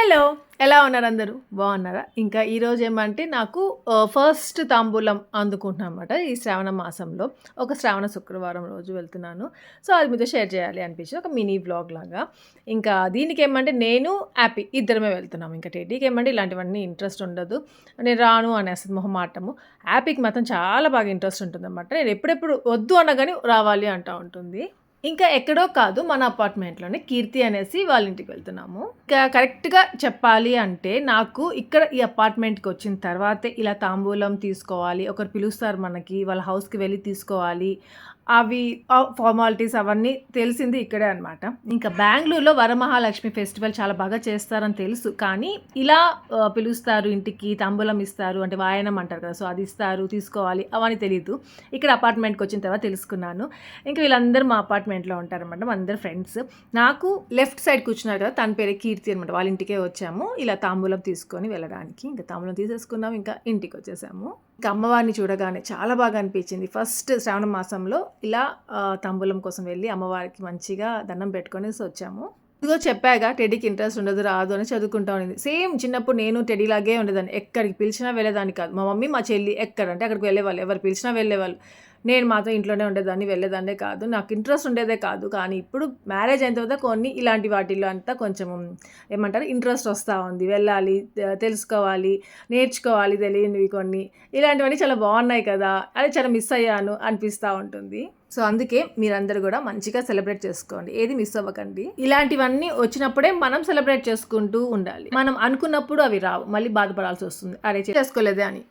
Hello ఎలా ఉన్నారు అందరూ? బాగున్నారా? ఇంకా ఈరోజు ఏమంటే నాకు ఫస్ట్ తాంబూలం అందుకుంటున్నాను అనమాట ఈ శ్రావణ మాసంలో. ఒక శ్రావణ శుక్రవారం రోజు వెళ్తున్నాను. సో అది మీతో షేర్ చేయాలి అనిపించి ఒక మినీ బ్లాగ్ లాగా. ఇంకా దీనికి ఏమంటే నేను హ్యాపీ ఇద్దరమే వెళ్తున్నాం ఇంకా టెడ్డీకి ఏమంటే ఇలాంటివన్నీ ఇంట్రెస్ట్ ఉండదు. నేను రాను అనేస్తుంది మొహమాటము. హ్యాపీకి మాత్రం చాలా బాగా ఇంట్రెస్ట్ ఉంటుంది అనమాట నేను ఎప్పుడెప్పుడు వద్దు అనగానే రావాలి అంటూ ఉంటుంది. ఇంకా ఎక్కడో కాదు మన అపార్ట్మెంట్లోనే కీర్తి అనేసి వాళ్ళ ఇంటికి వెళ్తున్నాము. ఇంకా కరెక్ట్గా చెప్పాలి అంటే నాకు ఇక్కడ ఈ అపార్ట్మెంట్కి వచ్చిన తర్వాతే ఇలా తాంబూలం తీసుకోవాలి ఒకరు పిలుస్తారు మనకి వాళ్ళ హౌస్కి వెళ్ళి తీసుకోవాలి. అవి ఫార్మాలిటీస్ అవన్నీ తెలిసింది ఇక్కడే అనమాట ఇంకా బెంగళూరులో వరమహాలక్ష్మి ఫెస్టివల్ చాలా బాగా చేస్తారని తెలుసు. కానీ ఇలా పిలుస్తారు ఇంటికి తాంబూలం ఇస్తారు అంటే వాయనం అంటారు కదా సో అది ఇస్తారు తీసుకోవాలి అవన్నీ తెలియదు ఇక్కడ అపార్ట్మెంట్కి వచ్చిన తర్వాత తెలుసుకున్నాను. ఇంకా వీళ్ళందరూ మా అపార్ట్మెంట్ అపార్ట్మెంట్లో ఉంటారనమాట మా అందరు ఫ్రెండ్స్. నాకు లెఫ్ట్ సైడ్ కూర్చున్నారు కదా తన పేరు కీర్తి అనమాట వాళ్ళ ఇంటికే వచ్చాము. ఇలా తాంబూలం తీసుకొని వెళ్ళడానికి ఇంకా తాంబూలం తీసేసుకున్నాం ఇంకా ఇంటికి వచ్చేసాము. ఇంకా అమ్మవారిని చూడగానే చాలా బాగా అనిపించింది. ఫస్ట్ శ్రావణ మాసంలో ఇలా తాంబూలం కోసం వెళ్ళి అమ్మవారికి మంచిగా దండం పెట్టుకొనేసి వచ్చాము. ఇదిగో చెప్పాగా టెడీకి ఇంట్రెస్ట్ ఉండదు రాదు అని చదువుకుంటా ఉండేది. సేమ్ చిన్నప్పుడు నేను టెడీ లాగే ఉండేదాన్ని. ఎక్కడికి పిలిచినా వెళ్ళేదాన్ని కాదు. మా మమ్మీ మా చెల్లి ఎక్కడంటే అక్కడికి వెళ్ళేవాళ్ళు. ఎవరు పిలిచినా వెళ్ళేవాళ్ళు. నేను మాత్రం ఇంట్లోనే ఉండేదాన్ని వెళ్ళేదాన్నే కాదు. నాకు ఇంట్రెస్ట్ ఉండేదే కాదు. కానీ ఇప్పుడు మ్యారేజ్ అయిన తర్వాత కొన్ని ఇలాంటి వాటిల్లో అంతా కొంచెం ఏమంటారు? ఇంట్రెస్ట్ వస్తూ ఉంది. వెళ్ళాలి తెలుసుకోవాలి నేర్చుకోవాలి తెలియనివి కొన్ని. ఇలాంటివన్నీ చాలా బాగున్నాయి కదా. అది చాలా మిస్ అయ్యాను అనిపిస్తూ ఉంటుంది. సో అందుకే మీరందరూ కూడా మంచిగా సెలబ్రేట్ చేసుకోండి. ఏది మిస్ అవ్వకండి. ఇలాంటివన్నీ వచ్చినప్పుడే మనం సెలబ్రేట్ చేసుకుంటూ ఉండాలి. మనం అనుకున్నప్పుడు అవి రావు. మళ్ళీ బాధపడాల్సి వస్తుంది. అరే చేసుకోలేదే అని.